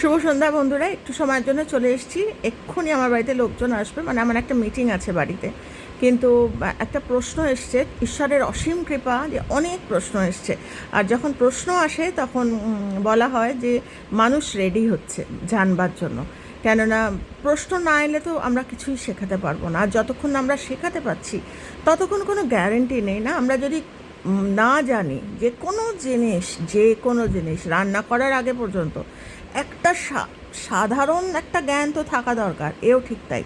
শুভ সন্ধ্যা বন্ধুরা, একটু সময়ের জন্য চলে এসেছি। এক্ষুনি আমার বাড়িতে লোকজন আসবে মানে আমার একটা মিটিং আছে বাড়িতে। কিন্তু একটা প্রশ্ন এসছে, ঈশ্বরের অসীম কৃপা যে অনেক প্রশ্ন এসছে। আর যখন প্রশ্ন আসে, তখন বলা হয় যে, মানুষ রেডি হচ্ছে জানবার জন্য। কেননা, প্রশ্ন না এলে তো আমরা কিছুই শেখাতে পারব না। আর যতক্ষণ আমরা শেখাতে পাচ্ছি ততক্ষণ কোনো গ্যারেন্টি নেই না। আমরা যদি না জানি যে কোনো জিনিস, যে কোনো জিনিস রান্না করার আগে পর্যন্ত একটা সাধারণ একটা জ্ঞান তো থাকা দরকার, এও ঠিক তাই।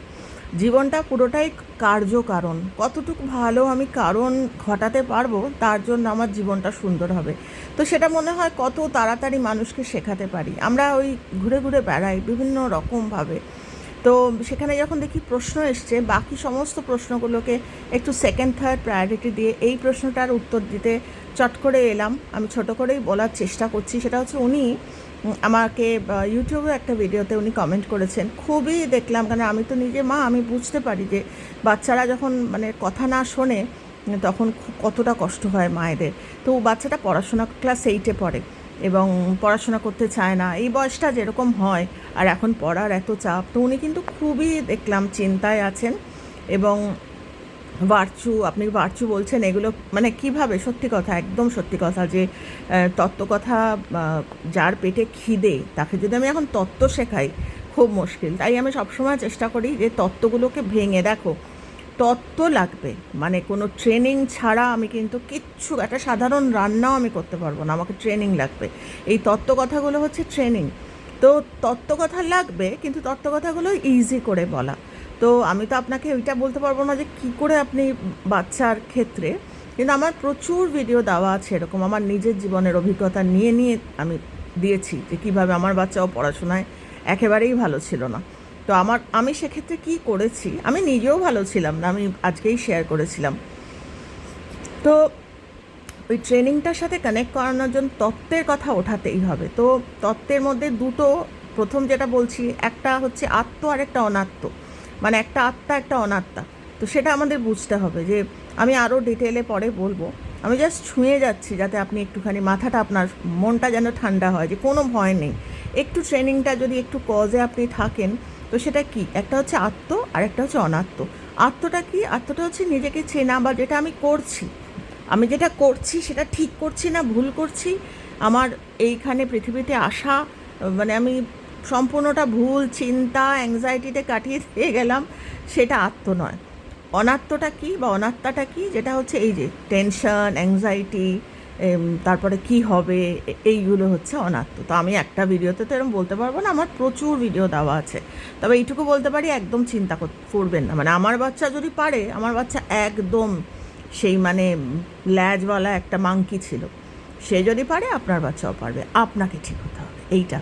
জীবনটা পুরোটাই কার্যকারণ। কতটুকু ভালো আমি কারণ ঘটাতে পারব, তার জন্য আমার জীবনটা সুন্দর হবে। তো সেটা মনে হয় কত তাড়াতাড়ি মানুষকে শেখাতে পারি। আমরা ওই ঘুরে ঘুরে বেড়াই বিভিন্ন রকমভাবে। তো সেখানে যখন দেখি প্রশ্ন এসছে, বাকি সমস্ত প্রশ্নগুলোকে একটু সেকেন্ড থার্ড প্রায়োরিটি দিয়ে এই প্রশ্নটার উত্তর দিতে চট করে এলাম। আমি ছোট করেই বলার চেষ্টা করছি। সেটা হচ্ছে উনি আমাকে ইউটিউবে একটা ভিডিওতে উনি কমেন্ট করেছেন। খুবই দেখলাম, কারণ আমি তো নিজে, মা, আমি বুঝতে পারি যে বাচ্চারা যখন মানে কথা না শোনে, তখন কতটা কষ্ট হয় মায়েদের। তো বাচ্চাটা পড়াশোনা ক্লাস এইটে পড়ে এবং পড়াশোনা করতে চায় না। এই বয়সটা যেরকম হয়, আর এখন পড়ার এত চাপ, তো উনি কিন্তু খুবই দেখলাম চিন্তায় আছেন এবং বারচু আপনি ভার্চু বলছেন, এগুলো মানে কীভাবে? সত্যি কথা, একদম সত্যি কথা যে তত্ত্বকথা যার পেটে খিদে, তাকে যদি আমি এখন তত্ত্ব শেখাই, খুব মুশকিল। তাই আমি সবসময় চেষ্টা করি যে তত্ত্বগুলোকে ভেঙে, দেখো, তত্ত্ব লাগবে মানে কোনো ট্রেনিং ছাড়া আমি কিন্তু কিচ্ছু, একটা সাধারণ রান্নাও আমি করতে পারব না, আমাকে ট্রেনিং লাগবে। এই তত্ত্বকথাগুলো হচ্ছে ট্রেনিং তো তত্ত্বকথা লাগবে, কিন্তু তত্ত্বকথাগুলো ইজি করে বলা। তো আমি তো আপনাকে ওইটা বলতে পারব না যে কী করে আপনি বাচ্চার ক্ষেত্রে, কিন্তু আমার প্রচুর ভিডিও দেওয়া আছে এরকম, আমার নিজের জীবনের অভিজ্ঞতা নিয়ে নিয়ে আমি দিয়েছি যে কীভাবে আমার বাচ্চাও পড়াশোনায় একেবারেই ভালো ছিল না। তো আমার, আমি সেক্ষেত্রে কী করেছি, আমি নিজেও ভালো ছিলাম না, আমি আজকেই শেয়ার করেছিলাম। তো ওই ট্রেনিংটার সাথে কানেক্ট করানোর জন্য তত্ত্বের কথা ওঠাতেই হবে। তো তত্ত্বের মধ্যে দুটো, প্রথম যেটা বলছি, একটা হচ্ছে আত্ম আর একটা অনাত্ম। মানে একটা আত্মা, একটা অনাত্মা। তো সেটা আমাদের বুঝতে হবে যে আমি আরও ডিটেলে পরে বলব। আমি জাস্ট ছুঁয়ে যাচ্ছি যাতে আপনি একটুখানি মাথাটা আপনার মনটা যেন ঠান্ডা হয়, যে কোনো ভয় নেই। একটু ট্রেনিংটা যদি একটু কজে আপনি থাকেন, তো সেটা কি? একটা হচ্ছে আত্ম আর একটা হচ্ছে অনাত্ম। আত্মটা কি? আত্মটা হচ্ছে নিজেকে চেনা বা যেটা আমি করছি। আমি যেটা করছি সেটা ঠিক করছি না ভুল করছি। আমার এইখানে পৃথিবীতে আসা মানে আমি সম্পূর্ণটা ভুল, চিন্তা অ্যাংজাইটিতে কাটিয়ে দিয়ে গেলাম, সেটা আত্ম নয় অনাত্মটা কি বা অনাত্মাটা কি? যেটা হচ্ছে এই যে টেনশন অ্যাংজাইটি তারপরে কি হবে এইগুলো হচ্ছে অনাত্ম। তো আমি একটা ভিডিওতে তো এরকম বলতে পারব না, আমার প্রচুর ভিডিও দেওয়া আছে। তবে এইটুকু বলতে পারি, একদম চিন্তা কর- করবেন না। মানে আমার বাচ্চা যদি পারে, আমার বাচ্চা একদম সেই মানে ল্যাজওয়ালা একটা মাংকি ছিল। সে যদি পারে, আপনার বাচ্চাও পারবে। আপনাকে ঠিক হতে হবে, এইটা।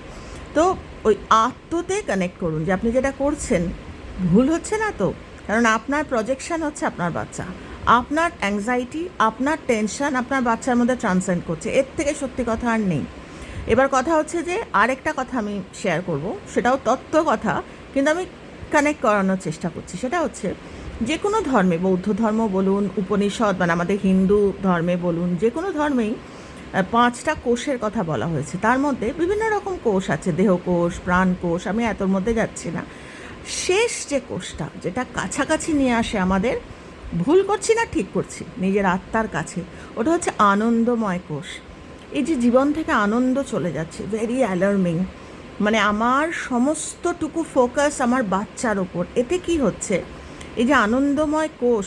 তো ওই আত্মতে কানেক্ট করুন যে আপনি যেটা করছেন, ভুল হচ্ছে না তো? কারণ আপনার প্রজেকশন হচ্ছে আপনার বাচ্চা। আপনার অ্যাংজাইটি আপনার টেনশন আপনার বাচ্চার মধ্যে ট্রান্সেন্ড করছে। এর থেকে সত্যি কথা আর নেই। এবার কথা হচ্ছে যে আরেকটা কথা আমি শেয়ার করব, সেটাও তত্ত্ব কথা, কিন্তু আমি কানেক্ট করানোর চেষ্টা করছি। সেটা হচ্ছে যে কোনো ধর্মে, বৌদ্ধ ধর্ম বলুন, উপনিষদ মানে আমাদের হিন্দু ধর্মে বলুন যে কোনো ধর্মেই পাঁচটা কোষের কথা বলা হয়েছে। তার মধ্যে বিভিন্ন রকম কোষ আছে, দেহকোষ, প্রাণকোষ, আমি এতর মধ্যে যাচ্ছি না। শেষ যে কোষটা, যেটা কাছাকাছি নিয়ে আসে আমাদের, ভুল করছি না, ঠিক করছি, নিজের আত্মার কাছে, ওটা হচ্ছে আনন্দময় কোষ। এই যে জীবন থেকে আনন্দ চলে যাচ্ছে ভেরি অ্যালার্মিং মানে আমার সমস্তটুকু ফোকাস আমার বাচ্চার ওপর। এতে কি হচ্ছে? এই যে আনন্দময় কোষ,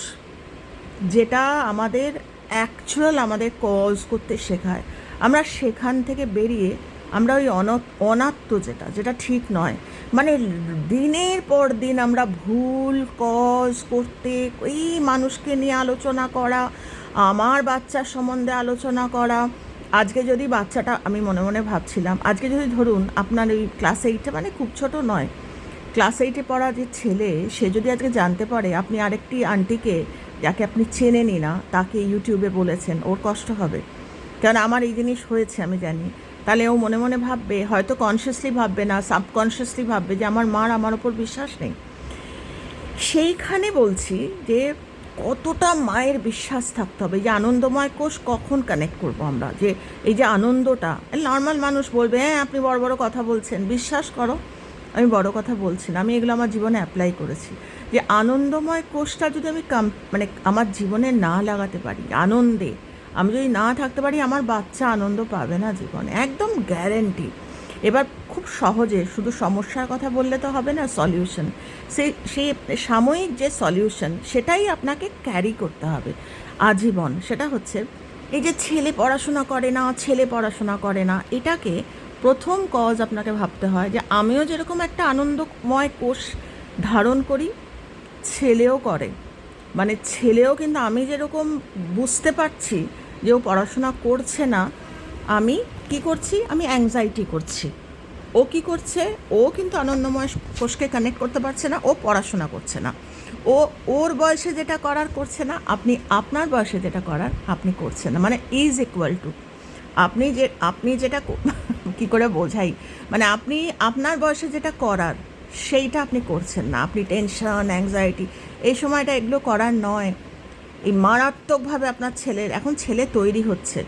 যেটা আমাদের অ্যাকচুয়াল আমাদের কজ করতে শেখায়। আমরা সেখান থেকে বেরিয়ে আমরা ওই অন, অনাত্ম যেটা যেটা ঠিক নয়। মানে দিনের পর দিন আমরা ভুল কজ করতে এই মানুষকে নিয়ে আলোচনা করা, আমার বাচ্চার সম্বন্ধে আলোচনা করা। আজকে যদি বাচ্চাটা, আমি মনে মনে ভাবছিলাম, আজকে যদি ধরুন আপনার ওই ক্লাস এইটে মানে খুব ছোট নয় ক্লাস এইটে পড়া যে ছেলে, সে যদি আজকে জানতে পারে, আপনি আরেকটি আন্টিকে যাকে আপনি চেনেনই না, তাকে ইউটিউবে বলেছেন, ওর কষ্ট হবে। কারণ আমার এই জিনিস হয়েছে, আমি জানি। তাহলে ও মনে মনে ভাববে, হয়তো কনসিয়াসলি ভাববে না সাবকনসিয়াসলি ভাববে যে আমার মার আমার ওপর বিশ্বাস নেই। সেইখানে বলছি যে কতটা মায়ের বিশ্বাস থাকতে হবে, যে আনন্দময় কোষ কখন কানেক্ট করব আমরা? যে এই যে আনন্দটা নর্মাল মানুষ বলবে হ্যাঁ আপনি বড় বড় কথা বলছেন, বিশ্বাস করো। আমি বড় কথা বলছি না, আমি এগুলো আমার জীবনে অ্যাপ্লাই করেছি। যে আনন্দময় কোষটা যদি আমি কাম মানে আমার জীবনে না লাগাতে পারি, আনন্দে, আমি যদি না থাকতে পারি, আমার বাচ্চা আনন্দ পাবে না জীবনে, একদম গ্যারেন্টি এবার খুব সহজে, শুধু সমস্যার কথা বললে তো হবে না সলিউশন সেই সেই সাময়িক যে সলিউশন সেটাই আপনাকে ক্যারি করতে হবে। আজীবন, সেটা হচ্ছে, এই যে ছেলে পড়াশোনা করে না, ছেলে পড়াশোনা করে না, এটাকে প্রথম কজ আপনাকে ভাবতে হয় যে আমিও যেরকম একটা আনন্দময় কোষ ধারণ করি, ছেলেও করে। মানে ছেলেও কিন্তু আমি যেরকম বুঝতে পারছি যে ও পড়াশোনা করছে না, আমি কি করছি? আমি অ্যাংজাইটি করছি। ও কি করছে? ও কিন্তু আনন্দময় কোষকে কানেক্ট করতে পারছে না, ও পড়াশোনা করছে না। ও, ওর বয়সে যেটা করার করছে না, আপনি, আপনার বয়সে যেটা করার, আপনি করছেন না। মানে ইজ ইকুয়াল টু আপনি যে, আপনি যেটা কো- করে বোঝাই? মানে আপনি, আপনার বয়সে যেটা করার, সেইটা আপনি করছেন না। আপনি টেনশন অ্যাংজাইটি এই সময়টা এগুলো করার নয়। এই মারাত্মকভাবে আপনার ছেলের, এখন ছেলে তৈরি হচ্ছে।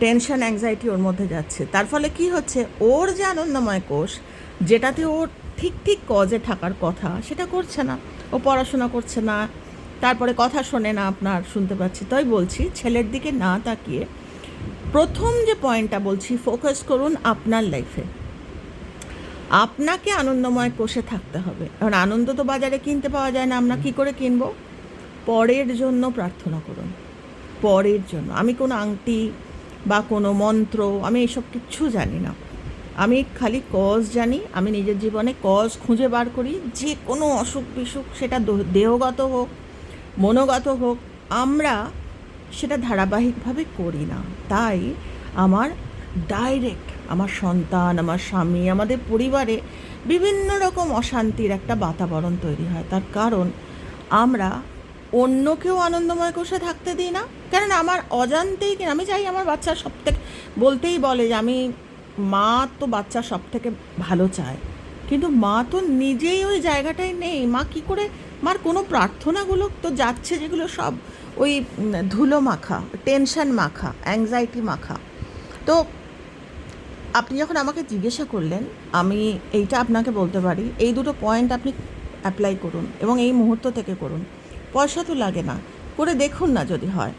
টেনশন অ্যাংজাইটি ওর মধ্যে যাচ্ছে। তার ফলে কি হচ্ছে? ওর যে আনন্দময় কোষ, যেটাতে ওর ঠিক ঠিক কজে থাকার কথা, সেটা করছে না। ও পড়াশোনা করছে না। তারপরে কথা শোনে না আপনার, শুনতে পাচ্ছি। তাই বলছি, ছেলের দিকে না তাকিয়ে প্রথম যে পয়েন্টটা বলছি ফোকাস করুন আপনার লাইফে আপনাকে আনন্দময় কোষে থাকতে হবে। কারণ আনন্দ তো বাজারে কিনতে পাওয়া যায় না, আমরা কি করে কিনবো? পরের জন্য প্রার্থনা করুন। পরের জন্য। আমি কোনো আংটি বা কোনো মন্ত্র, আমি এসব কিচ্ছু জানি না। আমি খালি কজ জানি, আমি নিজের জীবনে কজ খুঁজে বার করি, যে কোনো অসুখ বিসুখ সেটা দেহগত হোক, মনোগত হোক, আমরা সেটা ধারাবাহিকভাবে করি না। তাই আমার ডাইরেক্ট আমার সন্তান, আমার স্বামী, আমাদের পরিবারে বিভিন্ন রকম অশান্তির একটা বাতাবরণ তৈরি হয়। তার কারণ আমরা অন্যকেও আনন্দময় কোষে থাকতে দিই না। কারণ আমার অজান্তেই কি, আমি চাই আমার বাচ্চা সব থেকে বলতেই বলে যে আমি, মা তো বাচ্চা সব থেকে ভালো চায়। কিন্তু মা তো নিজেই ওই জায়গাটায় নেই। মা কি করে, মার কোনো প্রার্থনাগুলো তো যাচ্ছে যেগুলো সব ওই ধুলো মাখা টেনশন মাখা অ্যাংজাইটি মাখা। তো আপনি যখন আমাকে জিজ্ঞাসা করলেন, আমি এইটা আপনাকে বলতে পারি, এই দুটো পয়েন্ট আপনি অ্যাপ্লাই করুন এবং এই মুহূর্ত থেকে করুন। পয়সা তো লাগে না, করে দেখুন না যদি হয়।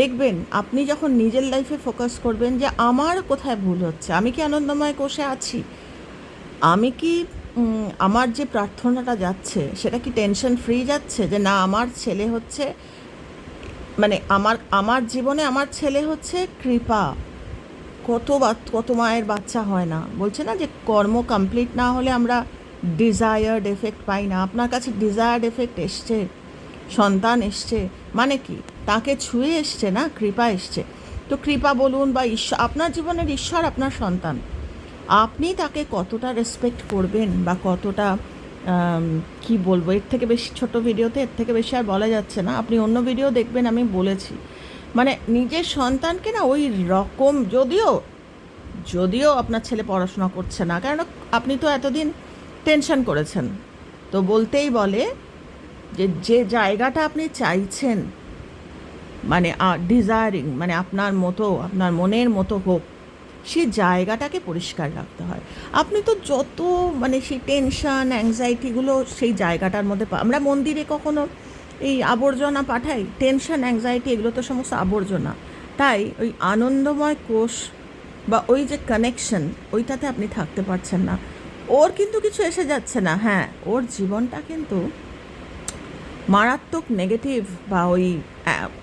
দেখবেন, আপনি যখন নিজের লাইফে ফোকাস করবেন যে আমার কোথায় ভুল হচ্ছে, আমি কি আনন্দময় কোষে আছি? আমি কি আমার যে প্রার্থনাটা যাচ্ছে, সেটা কি টেনশন ফ্রি যাচ্ছে? যে না, আমার ছেলে হচ্ছে মানে আমার আমার জীবনে আমার ছেলে হচ্ছে কৃপা। কত কত মায়ের বাচ্চা হয় না। বলছে না যে কর্ম কমপ্লিট না হলে আমরা ডিজায়ার্ড এফেক্ট পাই না। আপনার কাছে ডিজায়ার্ড এফেক্ট এসছে, সন্তান এসছে মানে কি? তাকে ছুঁয়ে এসছে না? কৃপা এসছে। তো কৃপা বলুন বা ঈশ্বর আপনার জীবনের ঈশ্বর আপনার সন্তান। আপনি তাকে কতটা রেসপেক্ট করবেন বা কতটা কি বলব? এর থেকে বেশি ছোট ভিডিওতে এর থেকে বেশি আর বলা যাচ্ছে না। আপনি অন্য ভিডিও দেখবেন, আমি বলেছি। মানে নিজের সন্তানকে না ওই রকম, যদিও যদিও আপনার ছেলে পড়াশোনা করছে না কারণ আপনি তো এতদিন টেনশন করেছেন। তো বলতেই বলে যে যে জায়গাটা আপনি চাইছেন মানে ডিজায়ারিং মানে আপনার মতো, আপনার মনের মতো হোক সেই জায়গাটাকে পরিষ্কার রাখতে হয়। আপনি তো যত মানে সেই টেনশন অ্যাংজাইটিগুলো সেই জায়গাটার মধ্যে আমরা মন্দিরে কখনো এই আবর্জনা পাঠাই টেনশন অ্যাংজাইটি এগুলো তো সমস্ত আবর্জনা। তাই ওই আনন্দময় কোষ বা ওই যে কানেকশন ওইটাতে আপনি থাকতে পারছেন না। ওর কিন্তু কিছু এসে যাচ্ছে না হ্যাঁ ওর জীবনটা কিন্তু মারাত্মক নেগেটিভ বা ওই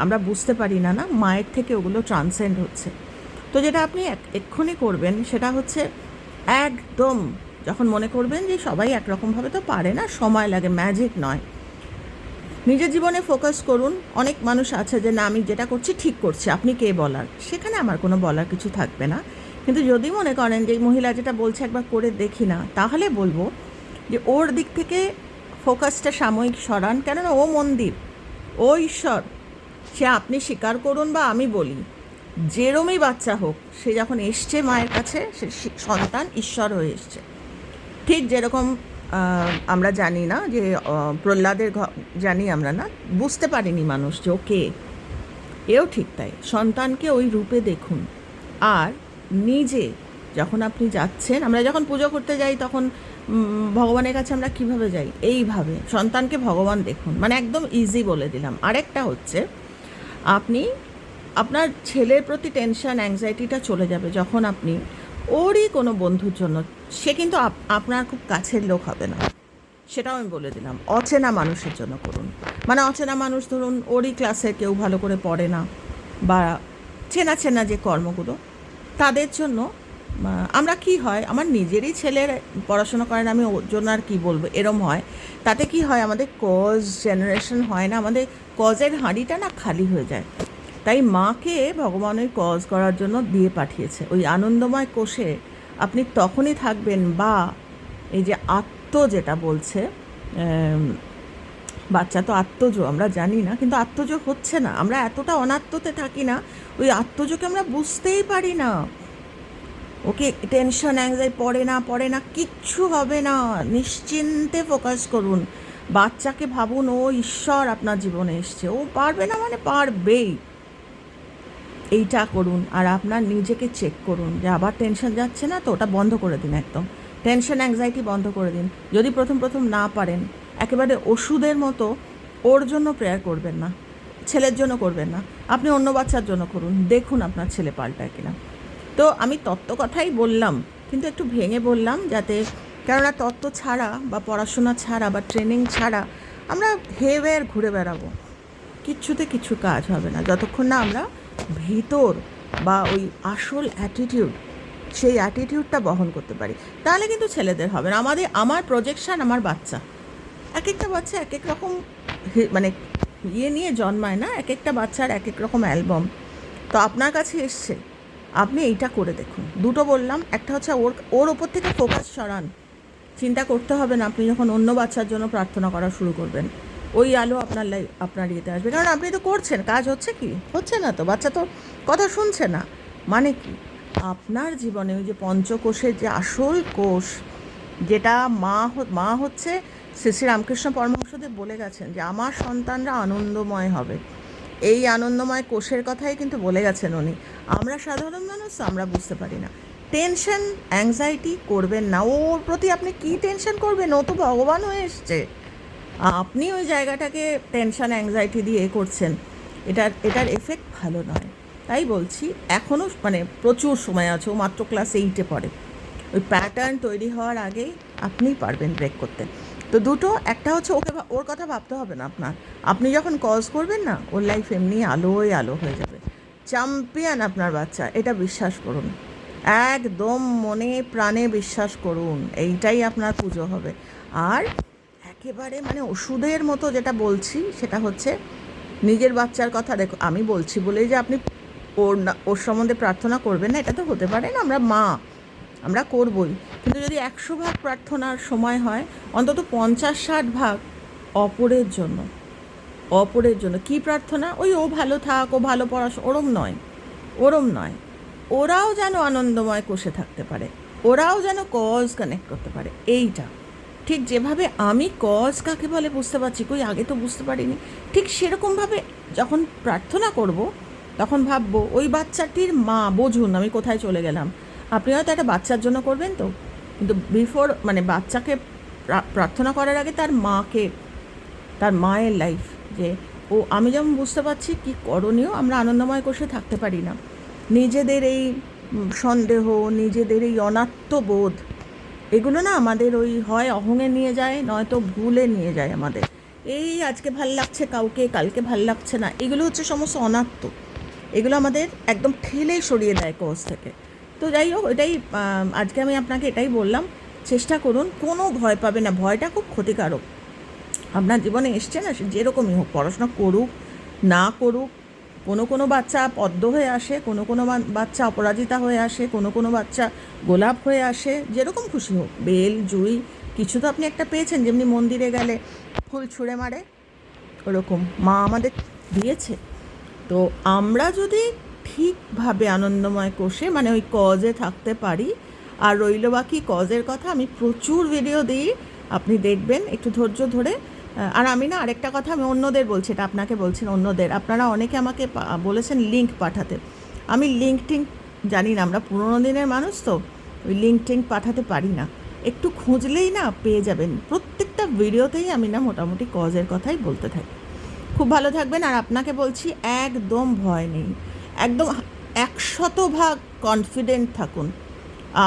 আমরা বুঝতে পারি না না, মায়ের থেকে ওগুলো ট্রান্সেন্ড হচ্ছে। তো যেটা আপনি এক- এক্ষুনি করবেন সেটা হচ্ছে একদম যখন মনে করবেন যে সবাই একরকমভাবে তো পারে না, সময় লাগে ম্যাজিক নয়। নিজের জীবনে ফোকাস করুন। অনেক মানুষ আছে যে, না, আমি যেটা করছি ঠিক করছি, আপনি কে বলার? সেখানে আমার কোনো বলার কিছু থাকবে না। কিন্তু যদি মনে করেন যে, এই মহিলা যেটা বলছে একবার করে দেখি না, তাহলে বলব যে, ওর দিক থেকে ফোকাসটা সাময়িক সরান। কেননা ও মন্দির, ও ঈশ্বর। সে আপনি স্বীকার করুন বা আমি বলি। যেরমই বাচ্চা হোক, সে যখন এসছে মায়ের কাছে, সে সন্তান ঈশ্বর হয়ে এসছে। ঠিক যেরকম আমরা জানি না যে প্রহ্লাদের জানি আমরা না, বুঝতে পারিনি মানুষ যে ওকে এও ঠিক তাই। সন্তানকে ওই রূপে দেখুন। আর নিজে যখন আপনি যাচ্ছেন, আমরা যখন পুজো করতে যাই, তখন ভগবানের কাছে আমরা কীভাবে যাই? এইভাবে। সন্তানকে ভগবান দেখুন। মানে একদম ইজি বলে দিলাম। আরেকটা হচ্ছে, আপনি আপনার ছেলের প্রতি টেনশন অ্যাংজাইটিটা চলে যাবে যখন আপনি ওরই কোনো বন্ধুর জন্য, সে কিন্তু আপনার খুব কাছের লোক হবে না। সেটাও আমি বলে দিলাম। অচেনা মানুষের জন্য করুন। মানে অচেনা মানুষ ধরুন, ওরই ক্লাসে কেউ ভালো করে পড়ে না, বা চেনা চেনা যে কর্মগুলো, তাদের জন্য আমরা কি হয়, আমার নিজেরই ছেলের পড়াশোনা করেন, আমি ওর জন্য আর কী বলব, এরম হয়। তাতে কি হয়, আমাদের কজ জেনারেশন হয় না, আমাদের কজের হাঁড়িটা না খালি হয়ে যায়। তাই মাকে ভগবানের কজ করার জন্য দিয়ে পাঠিয়েছে। ওই আনন্দময় কোষে আপনি তখনই থাকবেন বা এই যে আত্ম যেটা বলছে বাচ্চা তো আত্মজ, আমরা জানি না, কিন্তু আত্মজ হচ্ছে না। আমরা এতটা অনাত্মতে থাকি না, ওই আত্মজকে আমরা বুঝতেই পারি না। ওকে টেনশন অ্যাংজাই পড়ে না পড়ে না, কিচ্ছু হবে না। নিশ্চিন্তে ফোকাস করুন। বাচ্চাকে ভাবুন, ও ঈশ্বর আপনার জীবনে এসছে। ও পারবে না মানে পারবেই। এইটা করুন আর আপনার নিজেকে চেক করুন যে আবার টেনশন যাচ্ছে না তো, ওটা বন্ধ করে দিন একদম। টেনশন অ্যাংজাইটি বন্ধ করে দিন। যদি প্রথম প্রথম না পারেন, একেবারে ওষুধের মতো ওর জন্য প্রেয়ার করবেন না, ছেলের জন্য করবেন না। আপনি অন্য বাচ্চার জন্য করুন, দেখুন আপনার ছেলে পাল্টায় কিনা। তো আমি তত্ত্ব কথাই বললাম, কিন্তু একটু ভেঙে বললাম যাতে কেননা তত্ত্ব ছাড়া বা পড়াশোনা ছাড়া বা ট্রেনিং ছাড়া আমরা হেওয়ার ঘুরে বেড়াবো। কিচ্ছুতে কিছু কাজ হবে না। যতক্ষণ না আমরা ভিতর বা ওই আসল অ্যাটিটিউড সেই অ্যাটিটিউডটা বহন করতে পারি। তাহলে কিন্তু ছেলেদের হবে না। আমাদের, আমার প্রজেকশন আমার বাচ্চা। এক একটা বাচ্চা এক এক রকম মানে ইয়ে নিয়ে জন্মায় না এক একটা বাচ্চার এক এক রকম অ্যালবাম তো আপনার কাছে এসছে, আপনি এইটা করে দেখুন। দুটো বললাম, একটা হচ্ছে ওর ওর ওপর থেকে ফোকাস সরান চিন্তা করতে হবে না, আপনি যখন অন্য বাচ্চার জন্য প্রার্থনা করা শুরু করবেন। ওই আলো আপনার লাই, আপনার ইয়েতে আসবে। কারণ আপনি তো করছেন, কাজ হচ্ছে কি? হচ্ছে না তো, বাচ্চা তো কথা শুনছে না। মানে কি? আপনার জীবনে ওই যে পঞ্চকোষের যে আসল কোষ, যেটা মা মা হচ্ছে শ্রী শ্রী রামকৃষ্ণ পরমহংসদেব বলে গেছেন যে, আমার সন্তানরা আনন্দময় হবে। এই আনন্দময় কোষের কথাই কিন্তু বলে গেছেন উনি। আমরা সাধারণ মানুষ আমরা বুঝতে পারি না। টেনশন, অ্যাংজাইটি করবেন না। ওর প্রতি আপনি কি টেনশন করবেন? ও তো ভগবান হয়ে এসছে। আপনি ওই জায়গাটাকে টেনশন অ্যাংজাইটি দিয়ে করছেন, এটার এটার এফেক্ট ভালো নয়। তাই বলছি এখনও মানে প্রচুর সময় আছে, ও মাত্র ক্লাস এইটে পড়ে। ওই প্যাটার্ন তৈরি হওয়ার আগেই আপনিই পারবেন ব্রেক করতে। তো দুটো, একটা হচ্ছে ওকে ওর কথা ভাবতে হবে না আপনার। আপনি যখন কজ করবেন না, ওর লাইফ এমনি আলোয় আলো হয়ে যাবে। চ্যাম্পিয়ন আপনার বাচ্চা, এটা বিশ্বাস করুন। একদম মনে প্রাণে বিশ্বাস করুন, এইটাই আপনার পুজো হবে। আর একেবারে মানে ওষুধের মতো যেটা বলছি, সেটা হচ্ছে নিজের বাচ্চার কথা দেখো, আমি বলছি বলেই যে আপনি ওর না, ওর সম্বন্ধে প্রার্থনা করবেন না, এটা তো হতে পারে না, আমরা মা, আমরা করবই। কিন্তু যদি একশো ভাগ প্রার্থনার সময় হয়, অন্তত পঞ্চাশ ষাট ভাগ অপরের জন্য অপরের জন্য। কি প্রার্থনা? ওই ও ভালো থাক, ও ভালো পড়াশোনা ওরম নয় ওরম নয়। ওরাও যেন আনন্দময় কোষে থাকতে পারে, ওরাও যেন কজ কানেক্ট করতে পারে, এইটা। ঠিক যেভাবে আমি কজ কাকে বলে বুঝতে পারছি, কই আগে তো বুঝতে পারিনি, ঠিক সেরকমভাবে যখন প্রার্থনা করব, তখন ভাববো ওই বাচ্চাটির মা, বুঝুন আমি কোথায় চলে গেলাম। আপনি হয়তো একটা বাচ্চার জন্য করবেন তো, কিন্তু বিফোর মানে বাচ্চাকে প্রার্থনা করার আগে তার মাকে, তার মায়ের লাইফ যে ও, আমি যেমন বুঝতে পারছি কি করণীয়, আমরা আনন্দময় কোষে থাকতে পারি না। নিজেদের এই সন্দেহ, নিজেদের এই অনাত্মবোধ এগুলো না আমাদের ওই হয় অহংয়ে নিয়ে যায়, নয়তো ভুলে নিয়ে যায় আমাদের। এই আজকে ভালো লাগছে কাউকে, কালকে ভালো লাগছে না, এগুলো হচ্ছে সমস্ত অনাত্ম। এগুলো আমাদের একদম ঠেলে সরিয়ে দেয় কোষ থেকে। তো যাই হোক, এটাই আজকে আমি আপনাকে এটাই বললাম, চেষ্টা করুন, কোনো ভয় পাবে না, ভয়টা খুব ক্ষতিকারক। আপনার জীবনে এসছে না যেরকমই হোক, পড়াশোনা করুক, না করুক কোনো কোনো বাচ্চা পদ্ম হয়ে আসে, কোনো কোনো বাচ্চা অপরাজিতা হয়ে আসে, কোনো কোনো বাচ্চা গোলাপ হয়ে আসে, যেরকম খুশি হোক। বেল, জুই, কিছু তো আপনি একটা পেয়েছেন, যেমনি মন্দিরে গেলে ফুল ছুঁড়ে মারে, ওরকম মা আমাদের দিয়েছে। তো আমরা যদি ঠিকভাবে আনন্দময় কোষে মানে ওই কজে থাকতে পারি, আর রইল বাকি কজের কথা আমি প্রচুর ভিডিও দিই, আপনি দেখবেন, একটু ধৈর্য ধরে আর আমি না আরেকটা কথা আমি অন্যদের বলছি, এটা আপনাকে বলছি না, অন্যদের। আপনারা অনেকে আমাকে বলেছেন লিঙ্ক পাঠাতে। আমি লিঙ্ক টিঙ্ক জানি না, আমরা পুরোনো দিনের মানুষ তো, ওই লিঙ্ক টিঙ্ক পাঠাতে পারি না। একটু খুঁজলেই না পেয়ে যাবেন। প্রত্যেকটা ভিডিওতেই আমি না মোটামুটি কজের কথাই বলতে থাকি। খুব ভালো থাকবেন, আর আপনাকে বলছি, একদম ভয় নেই। একদম একশত ভাগ কনফিডেন্ট থাকুন।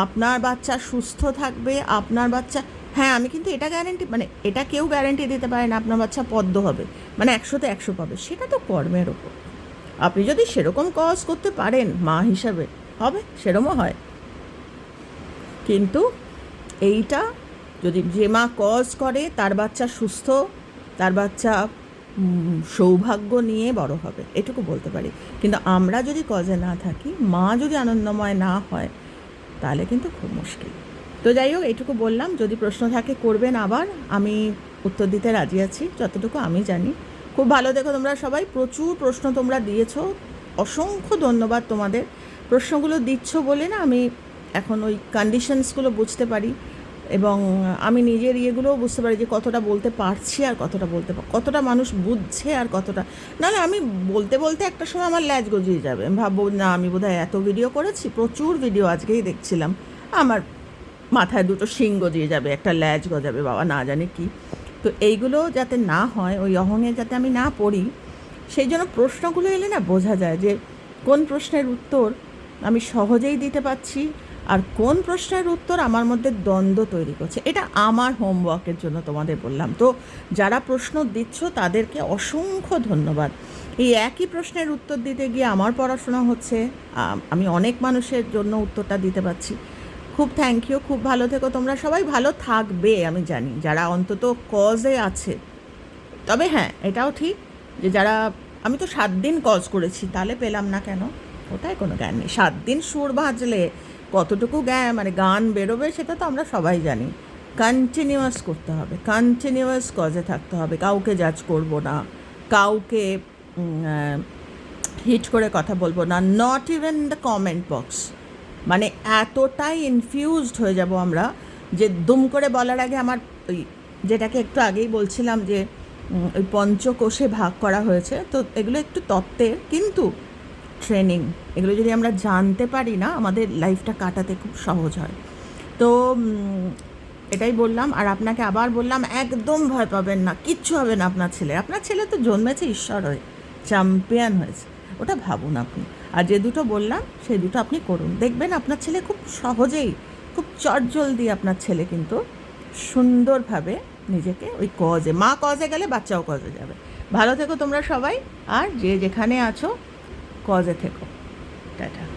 আপনার বাচ্চা সুস্থ থাকবে, আপনার বাচ্চা হ্যাঁ আমি কিন্তু এটা গ্যারেন্টি মানে এটা কেউ গ্যারেন্টি দিতে পারে না, আপনার বাচ্চা পদ্ম হবে। মানে একশোতে একশো পাবে। সেটা তো কর্মের ওপর। আপনি যদি সেরকম কজ করতে পারেন, মা হিসাবে, হবে, সেরমও হয়। কিন্তু এইটা যদি যে মা কজ করে, তার বাচ্চা সুস্থ, তার বাচ্চা সৌভাগ্য নিয়ে বড় হবে, এটুকু বলতে পারি। কিন্তু আমরা যদি কজে না থাকি, মা যদি আনন্দময় না হয়, তাহলে কিন্তু খুব মুশকিল। তো যাই হোক, এইটুকু বললাম। যদি প্রশ্ন থাকে, করবেন আবার। আমি উত্তর দিতে রাজি আছি, যতটুকু আমি জানি। খুব ভালো দেখো তোমরা সবাই। প্রচুর প্রশ্ন তোমরা দিয়েছ। অসংখ্য ধন্যবাদ তোমাদের। প্রশ্নগুলো দিচ্ছ বলে না আমি এখন ওই কন্ডিশনসগুলো বুঝতে পারি। এবং আমি নিজের ইয়েগুলোও বুঝতে পারি যে কতটা বলতে পারছি আর কতটা বলতে কতটা মানুষ বুঝছে আর কতটা। নাহলে আমি বলতে বলতে একটা সময় আমার ল্যাজ গজিয়ে যাবে। ভাববো, না, আমি বোধহয় এত ভিডিও করেছি, প্রচুর ভিডিও আজকেই দেখছিলাম। আমার মাথায় দুটো শিং গজিয়ে যাবে, একটা ল্যাজ গজাবে, বাবা না জানে কি। তো এইগুলো যাতে না হয়, ওই অহংয়ে যাতে আমি না পড়ি, সেই জন্য প্রশ্নগুলো এলে না বোঝা যায় যে কোন প্রশ্নের উত্তর আমি সহজেই দিতে পারছি আর কোন প্রশ্নের উত্তর আমার মধ্যে দ্বন্দ্ব তৈরি করছে। এটা আমার হোমওয়ার্কের জন্য তোমাদের বললাম। তো যারা প্রশ্ন দিচ্ছ, তাদেরকে অসংখ্য ধন্যবাদ। এই একই প্রশ্নের উত্তর দিতে গিয়ে আমার পড়াশোনা হচ্ছে আমি অনেক মানুষের জন্য উত্তরটা দিতে পারছি। খুব থ্যাংক ইউ খুব ভালো থেকো। তোমরা সবাই ভালো থাকবে, আমি জানি। যারা অন্তত কজে আছে। তবে হ্যাঁ এটাও ঠিক যে যারা, আমি তো সাত দিন কজ করেছি তাহলে পেলাম না কেন? ওটাই কোনো জ্ঞান নেই। সাত দিন সুর ভাজলে কতটুকু জ্ঞান মানে গান বেরোবে, সেটা তো আমরা সবাই জানি। কন্টিনিউয়াস করতে হবে। কন্টিনিউয়াস কজে থাকতে হবে। কাউকে জাজ করব না। কাউকে হিট করে কথা বলব না। Not even the comment box মানে এতটাই ইনফিউজড হয়ে যাব আমরা যে দুম করে বলার আগে আমার ওই যেটাকে একটু আগেই বলছিলাম যে ওই পঞ্চকোষে ভাগ করা হয়েছে। তো এগুলো একটু তত্ত্বের কিন্তু ট্রেনিং এগুলো যদি আমরা জানতে পারি না, আমাদের লাইফটা কাটাতে খুব সহজ হয়। তো এটাই বললাম, আর আপনাকে আবার বললাম, একদম ভয় পাবেন না, কিচ্ছু হবে না আপনার ছেলে। আপনার ছেলে তো জন্মেছে ঈশ্বর হয়ে চ্যাম্পিয়ন হয়েছে। ওটা ভাবুন আপনি। আর যে দুটো বললাম, সেই দুটো আপনি করুন। দেখবেন আপনার ছেলে খুব সহজেই, খুব চটজলদি আপনার ছেলে কিন্তু সুন্দরভাবে নিজেকে ওই কজে, মা কজে গেলে বাচ্চাও কজে যাবে। ভালো থেকো তোমরা সবাই, আর যে যেখানে আছো, কজে থেকো। টাটা।